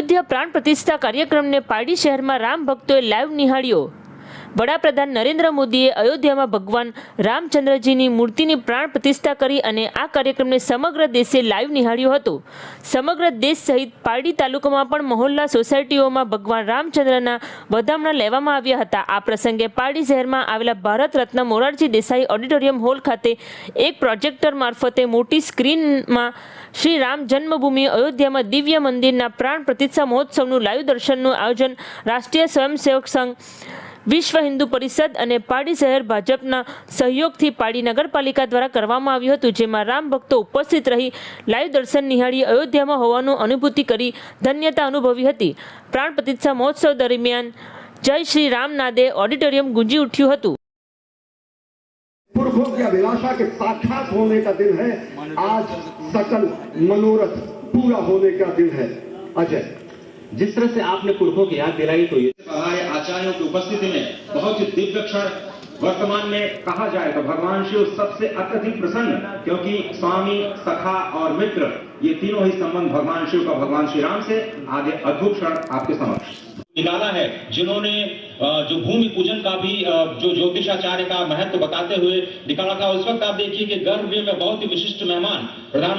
અયોધ્યા પ્રાણ પ્રતિષ્ઠા કાર્યક્રમને પારડી શહેરમાં રામ ભક્તોએ લાઈવ નિહાળ્યો. વડાપ્રધાન નરેન્દ્ર મોદીએ અયોધ્યામાં ભગવાન રામચંદ્રજીની મૂર્તિની પ્રાણ પ્રતિષ્ઠા કરી અને આ કાર્યક્રમને સમગ્ર દેશે લાઈવ નિહાળ્યો હતો. સમગ્ર દેશ સહિત પારડી તાલુકામાં પણ મહોલ્લા સોસાયટીઓમાં ભગવાન રામચંદ્રના વધામણા લેવામાં આવ્યા હતા. આ પ્રસંગે પારડી શહેરમાં આવેલા ભારત રત્ન મોરારજી દેસાઈ ઓડિટોરિયમ હોલ ખાતે એક પ્રોજેક્ટર મારફતે મોટી સ્ક્રીનમાં શ્રી રામ જન્મભૂમિ અયોધ્યામાં દિવ્ય મંદિરના પ્રાણ પ્રતિષ્ઠા મહોત્સવનું લાઈવ દર્શનનું આયોજન રાષ્ટ્રીય સ્વયંસેવક સંઘ વિશ્વ હિન્દુ પરિષદ અને પાડી શહેર ભાજપના સહયોગથી પાડી નગરપાલિકા દ્વારા કરવામાં આવ્યું હતું જેમાં રામ ભક્તો ઉપસ્થિત રહી લાઈવ દર્શન નિહાળી અયોધ્યામાં હોવાનું અનુભૂતિ કરી ધન્યતા અનુભવી હતી પ્રાણ પ્રતિષ્ઠા મહોત્સવ દરમિયાન જય શ્રી રામ નાદે ઓડિટોરિયમ ગુંજી ઉઠ્યું હતું पुरखों की अभिलाषा के साक्षात होने का दिन है आज सकल मनोरथ पूरा होने का दिन है अजय जिस तरह से आपने पुरखों की याद दिलाई तो ये हमारे आचार्यों की उपस्थिति में बहुत ही दिव्य क्षण वर्तमान में कहा जाए तो भगवान शिव सबसे अत्यधिक प्रसन्न, क्योंकि स्वामी, सखा और मित्र, ये तीनों ही संबंध भगवान शिव का भगवान श्री राम से आगे अद्भुत क्षण आपके समक्ष। निकाला है, जिन्होंने जो भूमि पूजन का भी जो ज्योतिषाचार्य का महत्व बताते हुए निकाला था, उस वक्त आप देखिए कि गर्भ में बहुत ही विशिष्ट मेहमान प्रधान